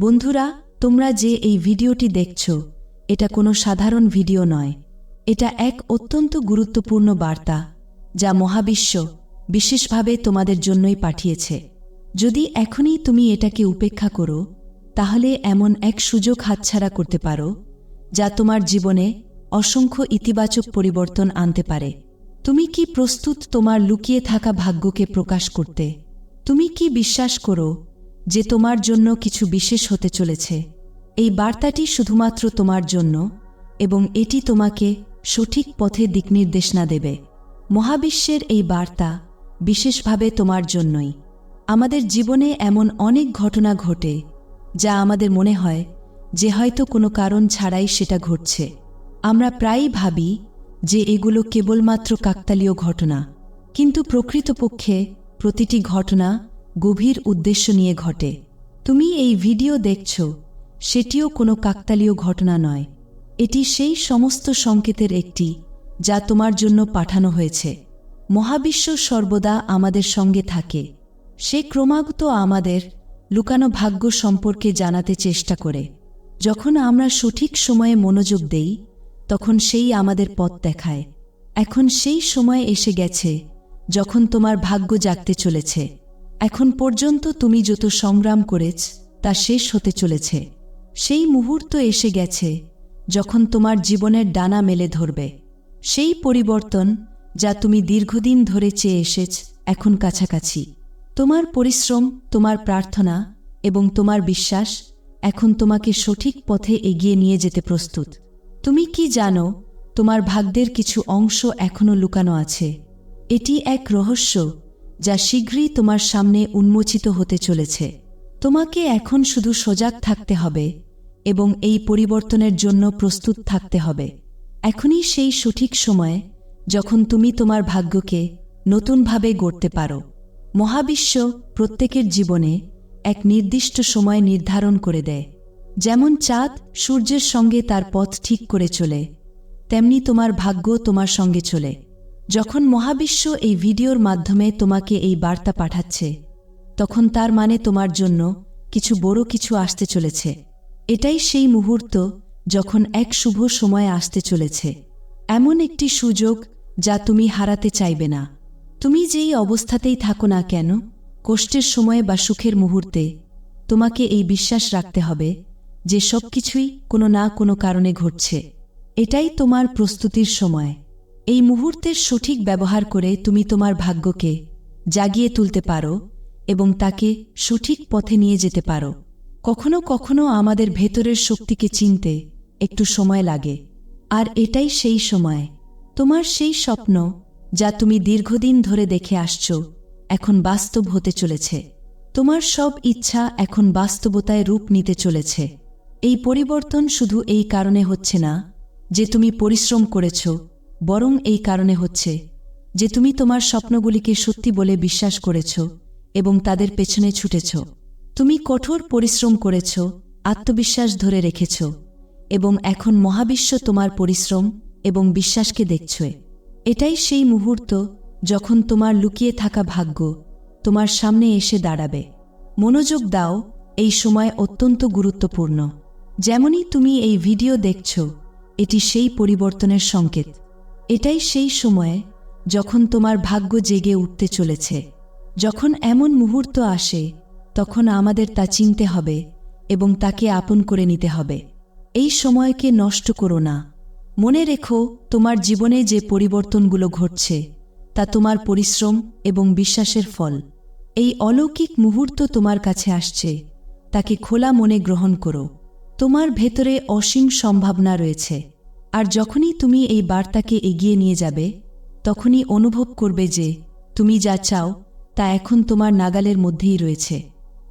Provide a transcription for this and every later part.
বন্ধুরা, তোমরা যে এই ভিডিওটি দেখছ, এটা কোনো সাধারণ ভিডিও নয়। এটা এক অত্যন্ত গুরুত্বপূর্ণ বার্তা, যা মহাবিশ্ব বিশেষভাবে তোমাদের জন্যই পাঠিয়েছে। যদি এখনই তুমি এটাকে উপেক্ষা করো, তাহলে এমন এক সুযোগ হাতছাড়া করতে পারো, যা তোমার জীবনে অসংখ্য ইতিবাচক পরিবর্তন আনতে পারে। তুমি কি প্রস্তুত তোমার লুকিয়ে থাকা ভাগ্যকে প্রকাশ করতে? তুমি কি বিশ্বাস করো যে তোমার জন্য কিছু বিশেষ হতে চলেছে। এই বার্তাটি শুধুমাত্র তোমার জন্য এবং এটি তোমাকে সঠিক পথে দিকনির্দেশনা দেবে। মহাবিশ্বের এই বার্তা বিশেষভাবে তোমার জন্যই। আমাদের জীবনে এমন অনেক ঘটনা ঘটে যা আমাদের মনে হয় যে হয়তো কোনো কারণ ছাড়াই সেটা ঘটছে। আমরা প্রায়ই ভাবি যে এগুলো কেবলমাত্র কাকতালীয় ঘটনা, কিন্তু প্রকৃতপক্ষে প্রতিটি ঘটনা গভীর উদ্দেশ্য নিয়ে ঘটে। তুমি এই ভিডিও দেখছ, সেটিও কোনো কাকতালীয় ঘটনা নয়। এটি সেই সমস্ত সংকেতের একটি, যা তোমার জন্য পাঠানো হয়েছে। মহাবিশ্ব সর্বদা আমাদের সঙ্গে থাকে। সে ক্রমাগত আমাদের লুকানো ভাগ্য সম্পর্কে জানাতে চেষ্টা করে। যখন আমরা সঠিক সময়ে মনোযোগ দেই, তখন সেই আমাদের পথ দেখায়। এখন সেই সময় এসে গেছে, যখন তোমার ভাগ্য জাগতে চলেছে। এখন পর্যন্ত তুমি যত সংগ্রাম করেছ, তা শেষ হতে চলেছে। সেই মুহূর্ত এসে গেছে যখন তোমার জীবনের ডানা মেলে ধরবে। সেই পরিবর্তন যা তুমি দীর্ঘদিন ধরে চেয়ে এসেছ, এখন কাছাকাছি। তোমার পরিশ্রম, তোমার প্রার্থনা এবং তোমার বিশ্বাস এখন তোমাকে সঠিক পথে এগিয়ে নিয়ে যেতে প্রস্তুত। তুমি কি জানো, তোমার ভাগ্যের কিছু অংশ এখনও লুকানো আছে। এটি এক রহস্য যা শীঘ্রই তোমার সামনে উন্মোচিত হতে চলেছে। তোমাকে এখন শুধু সজাগ থাকতে হবে এবং এই পরিবর্তনের জন্য প্রস্তুত থাকতে হবে। এখনই সেই সঠিক সময় যখন তুমি তোমার ভাগ্যকে নতুনভাবে গড়তে পারো। মহাবিশ্ব প্রত্যেকের জীবনে এক নির্দিষ্ট সময় নির্ধারণ করে দেয়। যেমন চাঁদ সূর্যের সঙ্গে তার পথ ঠিক করে চলে, তেমনি তোমার ভাগ্য তোমার সঙ্গে চলে। যখন মহাবিশ্ব এই ভিডিওর মাধ্যমে তোমাকে এই বার্তা পাঠাচ্ছে, তখন তার মানে তোমার জন্য কিছু বড় কিছু আসতে চলেছে। এটাই সেই মুহূর্ত যখন এক শুভ সময় আসতে চলেছে। এমন একটি সুযোগ যা তুমি হারাতে চাইবে না। তুমি যেই অবস্থাতেই থাকো না কেন, কষ্টের সময়ে বা সুখের মুহূর্তে তোমাকে এই বিশ্বাস রাখতে হবে যে সব কিছুই কোনো না কোনো কারণে ঘটছে। এটাই তোমার প্রস্তুতির সময়। এই মুহূর্তের সঠিক ব্যবহার করে তুমি তোমার ভাগ্যকে জাগিয়ে তুলতে পারো এবং তাকে সঠিক পথে নিয়ে যেতে পারো। কখনো কখনো আমাদের ভেতরের শক্তিকে চিনতে একটু সময় লাগে। আর এটাই সেই সময়। তোমার সেই স্বপ্ন যা তুমি দীর্ঘদিন ধরে দেখে আসছ, এখন বাস্তব হতে চলেছে। তোমার সব ইচ্ছা এখন বাস্তবতায় রূপ নিতে চলেছে। এই পরিবর্তন শুধু এই কারণে হচ্ছে না যে তুমি পরিশ্রম করেছ বরং এই কারণে হচ্ছে যে তুমি তোমার স্বপ্নগুলিকে সত্যি বলে বিশ্বাস করেছ এবং তাদের পেছনে ছুটেছ। তুমি কঠোর পরিশ্রম করেছ, আত্মবিশ্বাস ধরে রেখেছ এবং এখন মহাবিশ্ব তোমার পরিশ্রম এবং বিশ্বাসকে দেখছে। এটাই সেই মুহূর্ত যখন তোমার লুকিয়ে থাকা ভাগ্য তোমার সামনে এসে দাঁড়াবে। মনোযোগ দাও, এই সময় অত্যন্ত গুরুত্বপূর্ণ। যেমনই তুমি এই ভিডিও দেখছ, এটি সেই পরিবর্তনের সংকেত। এটাই সেই সময়ে যখন তোমার ভাগ্য জেগে উঠতে চলেছে। যখন এমন মুহূর্ত আসে, তখন আমাদের তা চিনতে হবে এবং তাকে আপন করে নিতে হবে। এই সময়কে নষ্ট করো না। মনে রেখো, তোমার জীবনে যে পরিবর্তনগুলো ঘটছে, তা তোমার পরিশ্রম এবং বিশ্বাসের ফল। এই অলৌকিক মুহূর্ত তোমার কাছে আসছে, তাকে খোলা মনে গ্রহণ করো। তোমার ভেতরে অসীম সম্ভাবনা রয়েছে। আর যখনই তুমি এই বার্তাকে এগিয়ে নিয়ে যাবে, তখনই অনুভব করবে যে, তুমি যা চাও, তা এখন তোমার নাগালের মধ্যেই রয়েছে।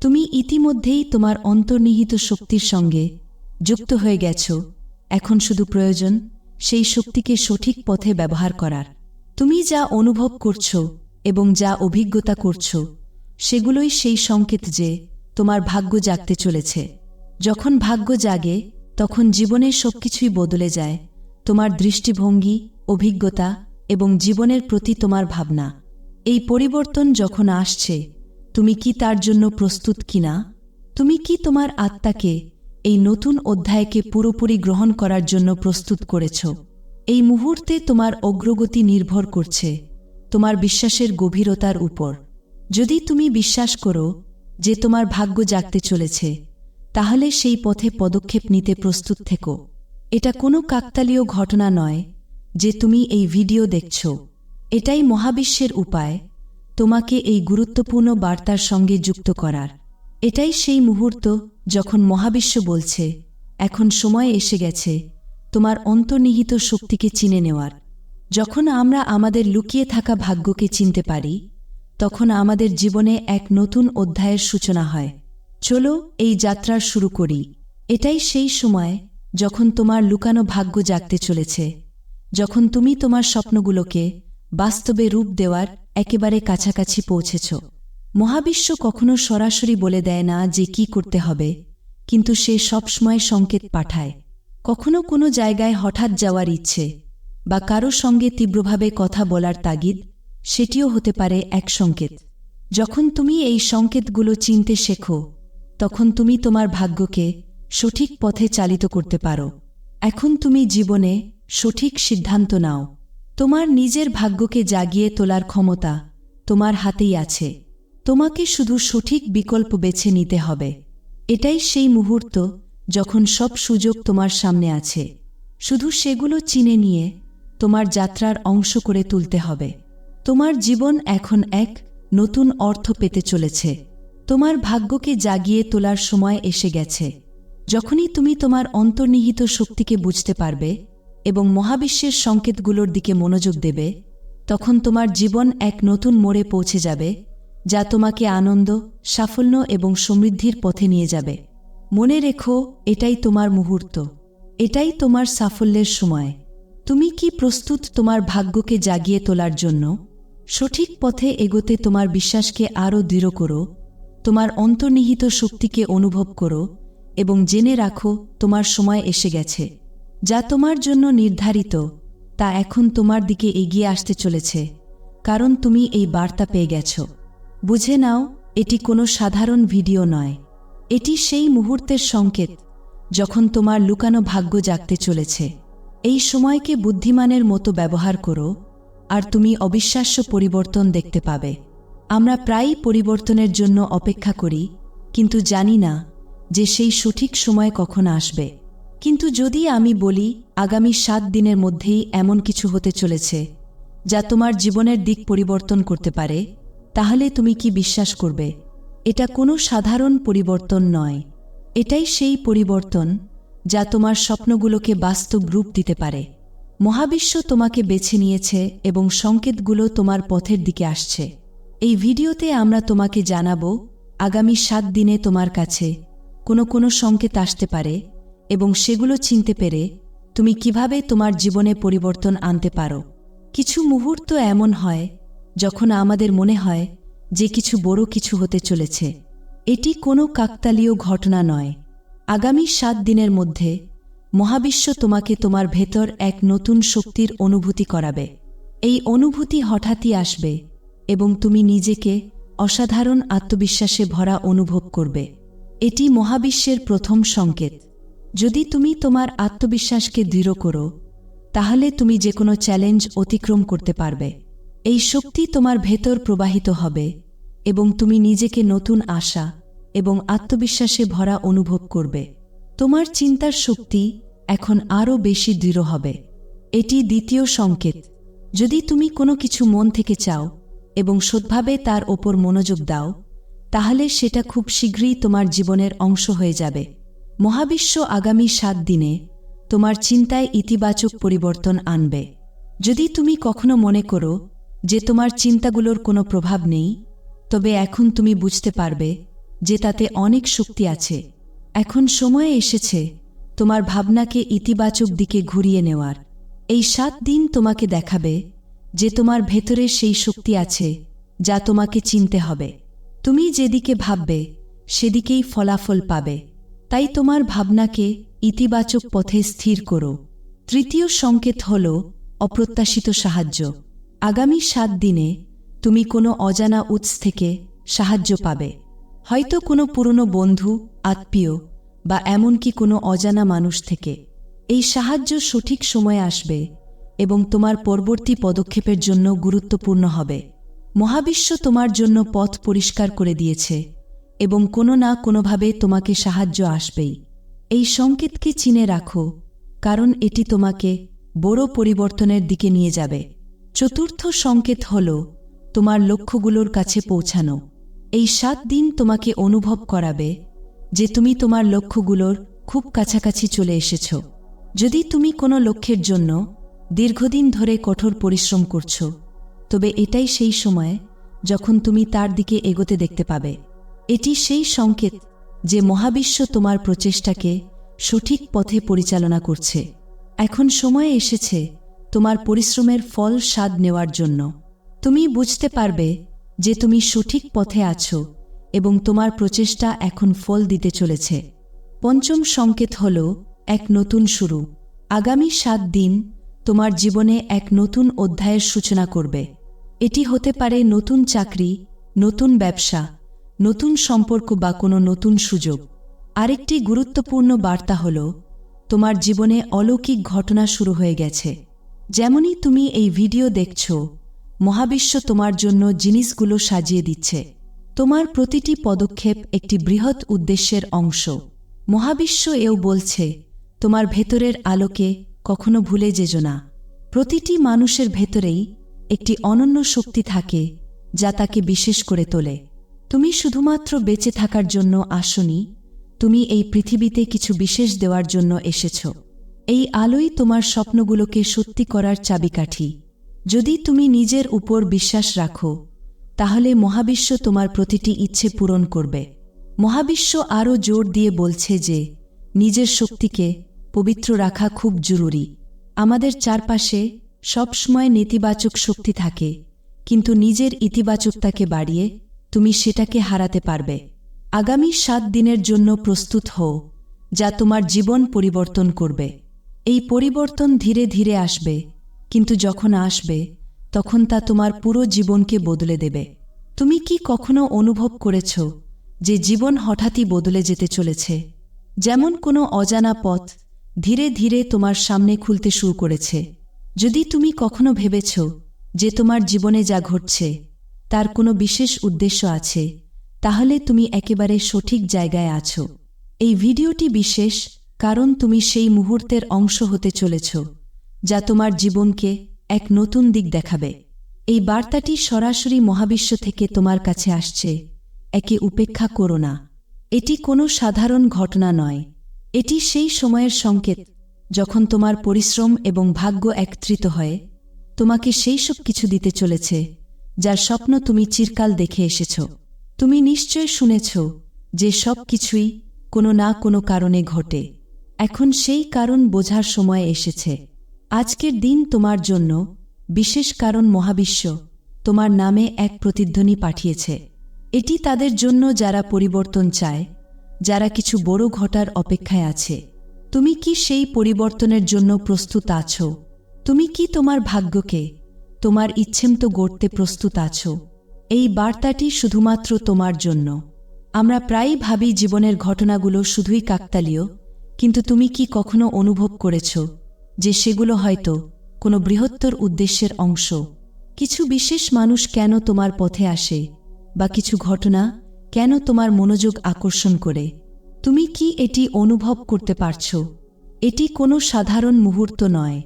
তুমি ইতিমধ্যেই তোমার অন্তর্নিহিত শক্তির সঙ্গে যুক্ত হয়ে গেছ। এখন শুধু প্রয়োজন সেই শক্তিকে সঠিক পথে ব্যবহার করার। তুমি যা অনুভব করছ এবং যা অভিজ্ঞতা করছ, সেগুলোই সেই সংকেত যে, তোমার ভাগ্য জাগতে চলেছে। যখন ভাগ্য জাগে, তখন জীবনের সবকিছুই বদলে যায়। তোমার দৃষ্টিভঙ্গি, অভিজ্ঞতা এবং জীবনের প্রতি তোমার ভাবনা। এই পরিবর্তন যখন আসছে, তুমি কি তার জন্য প্রস্তুত কিনা? তুমি কি তোমার আত্মাকে এই নতুন অধ্যায়কে পুরোপুরি গ্রহণ করার জন্য প্রস্তুত করেছ? এই মুহূর্তে তোমার অগ্রগতি নির্ভর করছে, তোমার বিশ্বাসের গভীরতার উপর। যদি তুমি বিশ্বাস করো যে তোমার ভাগ্য জাগতে চলেছে, তাহলে সেই পথে পদক্ষেপ নিতে প্রস্তুত থেকো। এটা কোনো কাকতালীয় ঘটনা নয় যে তুমি এই ভিডিও দেখছ। এটাই মহাবিশ্বের উপায়, তোমাকে এই গুরুত্বপূর্ণ বার্তার সঙ্গে যুক্ত করার। এটাই সেই মুহূর্ত যখন মহাবিশ্ব বলছে, এখন সময় এসে গেছে তোমার অন্তর্নিহিত শক্তিকে চিনে নেওয়ার। যখন আমরা আমাদের লুকিয়ে থাকা ভাগ্যকে চিনতে পারি, তখন আমাদের জীবনে এক নতুন অধ্যায়ের সূচনা হয়। চলো এই যাত্রা শুরু করি। এটাই সেই সময় যখন তোমার লুকানো ভাগ্য জাগতে চলেছে, যখন তুমি তোমার স্বপ্নগুলোকে বাস্তবে রূপ দেওয়ার একেবারে কাছাকাছি পৌঁছেছ। মহাবিশ্ব কখনো সরাসরি বলে দেয় না যে কি করতে হবে, কিন্তু সে সবসময় সংকেত পাঠায়। কখনো কোনো জায়গায় হঠাৎ যাওয়ার ইচ্ছে বা কারও সঙ্গে তীব্রভাবে কথা বলার তাগিদ, সেটিও হতে পারে এক সংকেত। যখন তুমি এই সংকেতগুলো চিনতে শেখো, তখন তুমি তোমার ভাগ্যকে সঠিক পথে চালিত করতে পারো। এখন তুমি জীবনে সঠিক সিদ্ধান্ত নাও। তোমার নিজের ভাগ্যকে জাগিয়ে তোলার ক্ষমতা তোমার হাতেই আছে। তোমাকে শুধু সঠিক বিকল্প বেছে নিতে হবে। এটাই সেই মুহূর্ত যখন সব সুযোগ তোমার সামনে আছে। শুধু সেগুলো চিনে নিয়ে তোমার যাত্রার অংশ করে তুলতে হবে। তোমার জীবন এখন এক নতুন অর্থ পেতে চলেছে। তোমার ভাগ্যকে জাগিয়ে তোলার সময় এসে গেছে। যখনই তুমি তোমার অন্তর্নিহিত শক্তিকে বুঝতে পারবে এবং মহাবিশ্বের সংকেতগুলোর দিকে মনোযোগ দেবে, তখন তোমার জীবন এক নতুন মোড়ে পৌঁছে যাবে, যা তোমাকে আনন্দ, সাফল্য এবং সমৃদ্ধির পথে নিয়ে যাবে। মনে রেখো, এটাই তোমার মুহূর্ত। এটাই তোমার সাফল্যের সময়। তুমি কি প্রস্তুত তোমার ভাগ্যকে জাগিয়ে তোলার জন্য? সঠিক পথে এগোতে তোমার বিশ্বাসকে আরও দৃঢ় করো, তোমার অন্তর্নিহিত শক্তিকে অনুভব করো এবং জেনে রাখো, তোমার সময় এসে গেছে। যা তোমার জন্য নির্ধারিত, তা এখন তোমার দিকে এগিয়ে আসতে চলেছে, কারণ তুমি এই বার্তা পেয়ে গেছ। বুঝে নাও, এটি কোনো সাধারণ ভিডিও নয়। এটি সেই মুহূর্তের সংকেত, যখন তোমার লুকানো ভাগ্য জাগতে চলেছে। এই সময়কে বুদ্ধিমানের মতো ব্যবহার করো, আর তুমি অবিশ্বাস্য পরিবর্তন দেখতে পাবে। আমরা প্রায়ই পরিবর্তনের জন্য অপেক্ষা করি, কিন্তু জানি না যে সেই সঠিক সময় কখন আসবে। কিন্তু যদি আমি বলি, আগামী সাত দিনের মধ্যেই এমন কিছু হতে চলেছে, যা তোমার জীবনের দিক পরিবর্তন করতে পারে, তাহলে তুমি কি বিশ্বাস করবে? এটা কোনো সাধারণ পরিবর্তন নয়। এটাই সেই পরিবর্তন যা তোমার স্বপ্নগুলোকে বাস্তব রূপ দিতে পারে। মহাবিশ্ব তোমাকে বেছে নিয়েছে এবং সংকেতগুলো তোমার পথের দিকে আসছে। এই ভিডিওতে আমরা তোমাকে জানাব, আগামী সাত দিনে তোমার কাছে কোনো কোনো সংকেত আসতে পারে এবং সেগুলো চিনতে পেরে তুমি কীভাবে তোমার জীবনে পরিবর্তন আনতে পারো। কিছু মুহূর্ত এমন হয় যখন আমাদের মনে হয় যে কিছু বড় কিছু হতে চলেছে। এটি কোনো কাকতালীয় ঘটনা নয়। আগামী সাত দিনের মধ্যে মহাবিশ্ব তোমাকে তোমার ভেতর এক নতুন শক্তির অনুভূতি করাবে। এই অনুভূতি হঠাৎই আসবে এবং তুমি নিজেকে অসাধারণ আত্মবিশ্বাসে ভরা অনুভব করবে। এটি মহাবিশ্বের প্রথম সংকেত। যদি তুমি তোমার আত্মবিশ্বাসকে দৃঢ় করো, তাহলে তুমি যে কোনো চ্যালেঞ্জ অতিক্রম করতে পারবে। এই শক্তি তোমার ভেতর প্রবাহিত হবে এবং তুমি নিজেকে নতুন আশা এবং আত্মবিশ্বাসে ভরা অনুভব করবে। তোমার চিন্তার শক্তি এখন আরও বেশি দৃঢ় হবে। এটি দ্বিতীয় সংকেত। যদি তুমি কোনো কিছু মন থেকে চাও এবং সৎভাবে তার ওপর মনোযোগ দাও তাহলে সেটা খুব শীঘ্রই তোমার জীবনের অংশ হয়ে যাবে। মহাবিশ্ব আগামী সাত দিনে তোমার চিন্তায় ইতিবাচক পরিবর্তন আনবে। যদি তুমি কখনো মনে করো যে তোমার চিন্তাগুলোর কোনো প্রভাব নেই, তবে এখন তুমি বুঝতে পারবে যে তাতে অনেক শক্তি আছে। এখন সময় এসেছে তোমার ভাবনাকে ইতিবাচক দিকে ঘুরিয়ে নেওয়ার। এই সাত দিন তোমাকে দেখাবে যে তোমার ভেতরে সেই শক্তি আছে যা তোমাকে চিনতে হবে। তুমি যেদিকে ভাববে, সেদিকেই ফলাফল পাবে। তাই তোমার ভাবনাকে ইতিবাচক পথে স্থির করো। তৃতীয় সংকেত হল অপ্রত্যাশিত সাহায্য। আগামী সাত দিনে তুমি কোনো অজানা উৎস থেকে সাহায্য পাবে। হয়তো কোনো পুরনো বন্ধু, আত্মীয় বা এমনকি কোনো অজানা মানুষ থেকে। এই সাহায্য সঠিক সময়ে আসবে এবং তোমার পরবর্তী পদক্ষেপের জন্য গুরুত্বপূর্ণ হবে। মহাবিশ্ব তোমার জন্য পথ পরিষ্কার করে দিয়েছে, এবং কোনো না কোনোভাবে তোমাকে সাহায্য আসবেই। এই সংকেতকে চিনে রাখো, কারণ এটি তোমাকে বড় পরিবর্তনের দিকে নিয়ে যাবে। চতুর্থ সংকেত হল তোমার লক্ষ্যগুলোর কাছে পৌঁছানো। এই সাত দিন তোমাকে অনুভব করাবে যে তুমি তোমার লক্ষ্যগুলোর খুব কাছাকাছি চলে এসেছ। যদি তুমি কোনো লক্ষ্যের জন্য দীর্ঘদিন ধরে কঠোর পরিশ্রম করছ তবে এটাই সেই সময় যখন তুমি তার দিকে এগোতে দেখতে পাবে। এটি সেই সংকেত যে মহাবিশ্ব তোমার প্রচেষ্টাকে সঠিক পথে পরিচালনা করছে। এখন সময় এসেছে তোমার পরিশ্রমের ফল স্বাদ নেওয়ার জন্য। তুমি বুঝতে পারবে যে তুমি সঠিক পথে আছো এবং তোমার প্রচেষ্টা এখন ফল দিতে চলেছে। পঞ্চম সংকেত হল এক নতুন শুরু। আগামী সাত দিন তোমার জীবনে এক নতুন অধ্যায়ের সূচনা করবে। এটি হতে পারে নতুন চাকরি, নতুন ব্যবসা, নতুন সম্পর্ক বা কোনো নতুন সুযোগ। আরেকটি গুরুত্বপূর্ণ বার্তা হল, তোমার জীবনে অলৌকিক ঘটনা শুরু হয়ে গেছে। যেমনই তুমি এই ভিডিও দেখছ, মহাবিশ্ব তোমার জন্য জিনিসগুলো সাজিয়ে দিচ্ছে। তোমার প্রতিটি পদক্ষেপ একটি বৃহৎ উদ্দেশ্যের অংশ। মহাবিশ্ব এও বলছে, তোমার ভেতরের আলোকে কখনো ভুলে যেজো না। প্রতিটি মানুষের ভেতরেই একটি অনন্য শক্তি থাকে, যা তাকে বিশেষ করে তোলে। তুমি শুধুমাত্র বেঁচে থাকার জন্য আসনি, তুমি এই পৃথিবীতে কিছু বিশেষ দেওয়ার জন্য এসেছ। এই আলোই তোমার স্বপ্নগুলোকে সত্যি করার চাবিকাঠি। যদি তুমি নিজের উপর বিশ্বাস রাখো, তাহলে মহাবিশ্ব তোমার প্রতিটি ইচ্ছে পূরণ করবে। মহাবিশ্ব আরও জোর দিয়ে বলছে যে, নিজের শক্তিকে পবিত্র রাখা খুব জরুরি। আমাদের চারপাশে সবসময় নেতিবাচক শক্তি থাকে, কিন্তু নিজের ইতিবাচকতাকে বাড়িয়ে তুমি সেটাকে হারাতে পারবে। আগামী সাত দিনের জন্য প্রস্তুত হও, যা তোমার জীবন পরিবর্তন করবে। এই পরিবর্তন ধীরে ধীরে আসবে, কিন্তু যখন আসবে, তখন তা তোমার পুরো জীবনকে বদলে দেবে। তুমি কি কখনো অনুভব করেছ যে জীবন হঠাৎই বদলে যেতে চলেছে? যেমন কোনো অজানা পথ ধীরে ধীরে তোমার সামনে খুলতে শুরু করেছে। যদি তুমি কখনো ভেবেছ যে তোমার জীবনে যা ঘটছে, তার কোনো বিশেষ উদ্দেশ্য আছে, তাহলে তুমি একেবারে সঠিক জায়গায় আছো। এই ভিডিওটি বিশেষ কারণ তুমি সেই মুহূর্তের অংশ হতে চলেছ, যা তোমার জীবনকে এক নতুন দিক দেখাবে। এই বার্তাটি সরাসরি মহাবিশ্ব থেকে তোমার কাছে আসছে। একে উপেক্ষা করো না। এটি কোনো সাধারণ ঘটনা নয়। এটি সেই সময়ের সংকেত যখন তোমার পরিশ্রম এবং ভাগ্য একত্রিত হয়, তোমাকে সেই সব কিছু দিতে চলেছে, যার স্বপ্ন তুমি চিরকাল দেখে এসেছ। তুমি নিশ্চয় শুনেছ যে সব কিছুই কোনো না কোনো কারণে ঘটে। এখন সেই কারণ বোঝার সময় এসেছে। আজকের দিন তোমার জন্য বিশেষ কারণ মহাবিশ্ব তোমার নামে এক প্রতিধ্বনি পাঠিয়েছে। এটি তাদের জন্য যারা পরিবর্তন চায়, যারা কিছু বড় ঘটার অপেক্ষায় আছে। তুমি কি সেই পরিবর্তনের জন্য প্রস্তুত আছো? তুমি কি তোমার ভাগ্যকে, তোমার ইচ্ছেমতো গড়তে প্রস্তুত আছো? এই বার্তাটি শুধুমাত্র তোমার জন্য। আমরা প্রায়ই ভাবি জীবনের ঘটনাগুলো শুধুই কাকতালীয়, কিন্তু তুমি কি কখনো অনুভব করেছ যে সেগুলো হয়তো কোনো বৃহত্তর উদ্দেশ্যের অংশ? কিছু বিশেষ মানুষ কেন তোমার পথে আসে, বা কিছু ঘটনা কেন তোমার মনোযোগ আকর্ষণ করে? তুমি কি এটি অনুভব করতে পারছ? এটি কোনো সাধারণ মুহূর্ত নয়।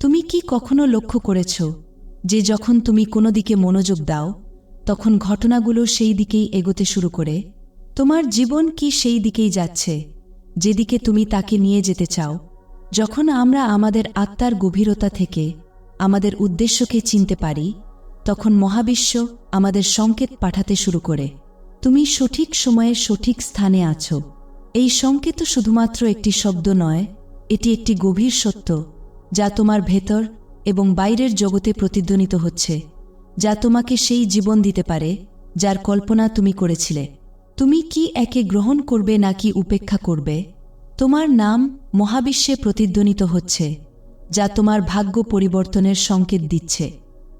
তুমি কি কখনো লক্ষ্য করেছ যে যখন তুমি কোনো দিকে মনোযোগ দাও, তখন ঘটনাগুলো সেই দিকেই এগোতে শুরু করে? তোমার জীবন কি সেই দিকেই যাচ্ছে, যেদিকে তুমি তাকে নিয়ে যেতে চাও? যখন আমরা আমাদের আত্মার গভীরতা থেকে আমাদের উদ্দেশ্যকে চিনতে পারি, তখন মহাবিশ্ব আমাদের সংকেত পাঠাতে শুরু করে। তুমি সঠিক সময়ে সঠিক স্থানে আছো। এই সংকেত শুধুমাত্র একটি শব্দ নয়, এটি একটি গভীর সত্য, যা তোমার ভেতর এবং বাইরের জগতে প্রতিধ্বনিত হচ্ছে, যা তোমাকে সেই জীবন দিতে পারে, যার কল্পনা তুমি করেছিলে। তুমি কি একে গ্রহণ করবে নাকি উপেক্ষা করবে? তোমার নাম মহাবিশ্বে প্রতিধ্বনিত হচ্ছে, যা তোমার ভাগ্য পরিবর্তনের সংকেত দিচ্ছে।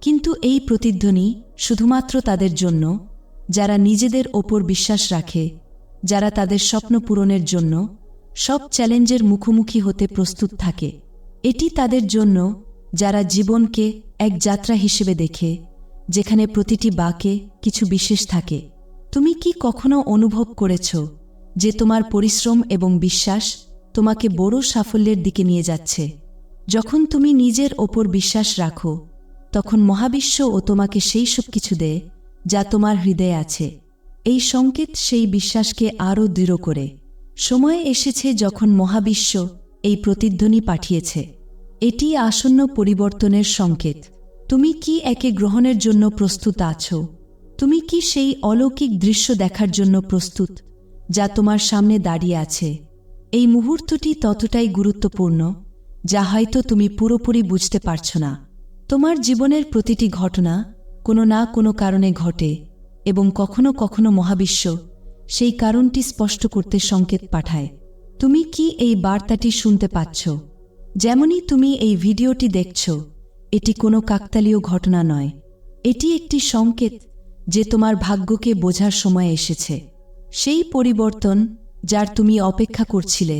কিন্তু এই প্রতিধ্বনি শুধুমাত্র তাদের জন্য, যারা নিজেদের ওপর বিশ্বাস রাখে যারা তাদের স্বপ্ন পূরণের জন্য সব চ্যালেঞ্জের মুখোমুখি হতে প্রস্তুত থাকে। এটি তাদের জন্য যারা জীবনকে এক যাত্রা হিসেবে দেখে, যেখানে প্রতিটি বাকে কিছু বিশেষ থাকে। তুমি কি কখনো অনুভব করেছ যে তোমার পরিশ্রম এবং বিশ্বাস তোমাকে বড় সাফল্যের দিকে নিয়ে যাচ্ছে? যখন তুমি নিজের ওপর বিশ্বাস রাখো, তখন মহাবিশ্ব ও তোমাকে সেই সব কিছু দেয় যা তোমার হৃদয়ে আছে। এই সংকেত সেই বিশ্বাসকে আরও দৃঢ় করে। সময় এসেছে যখন মহাবিশ্ব এই প্রতিধ্বনি পাঠিয়েছে। এটি আসন্ন পরিবর্তনের সংকেত। তুমি কি একে গ্রহণের জন্য প্রস্তুত আছো? তুমি কি সেই অলৌকিক দৃশ্য দেখার জন্য প্রস্তুত, যা তোমার সামনে দাঁড়িয়ে আছে? এই মুহূর্তটি ততটাই গুরুত্বপূর্ণ, যা হয়তো তুমি পুরোপুরি বুঝতে পারছ না। তোমার জীবনের প্রতিটি ঘটনা কোনো না কোনো কারণে ঘটে এবং কখনো কখনো মহাবিশ্ব সেই কারণটি স্পষ্ট করতে সংকেত পাঠায়। তুমি কি এই বার্তাটি শুনতে পাচ্ছ? যেমনই তুমি এই ভিডিওটি দেখছ, এটি কোনো কাকতালীয় ঘটনা নয়। এটি একটি সংকেত যে তোমার ভাগ্যকে বোঝার সময় এসেছে। সেই পরিবর্তন যার তুমি অপেক্ষা করছিলে,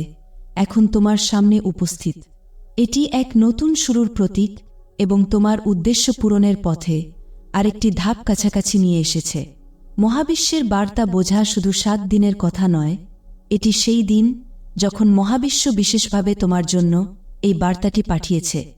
এখন তোমার সামনে উপস্থিত। এটি এক নতুন শুরুর প্রতীক এবং তোমার উদ্দেশ্য পূরণের পথে আরেকটি ধাপ কাছাকাছি নিয়ে এসেছে। মহাবিশ্বের বার্তা বোঝা শুধু সাত দিনের কথা নয়, এটি সেই দিন যখন মহাবিশ্ব বিশেষভাবে তোমার জন্য এই বার্তাটি পাঠিয়েছে।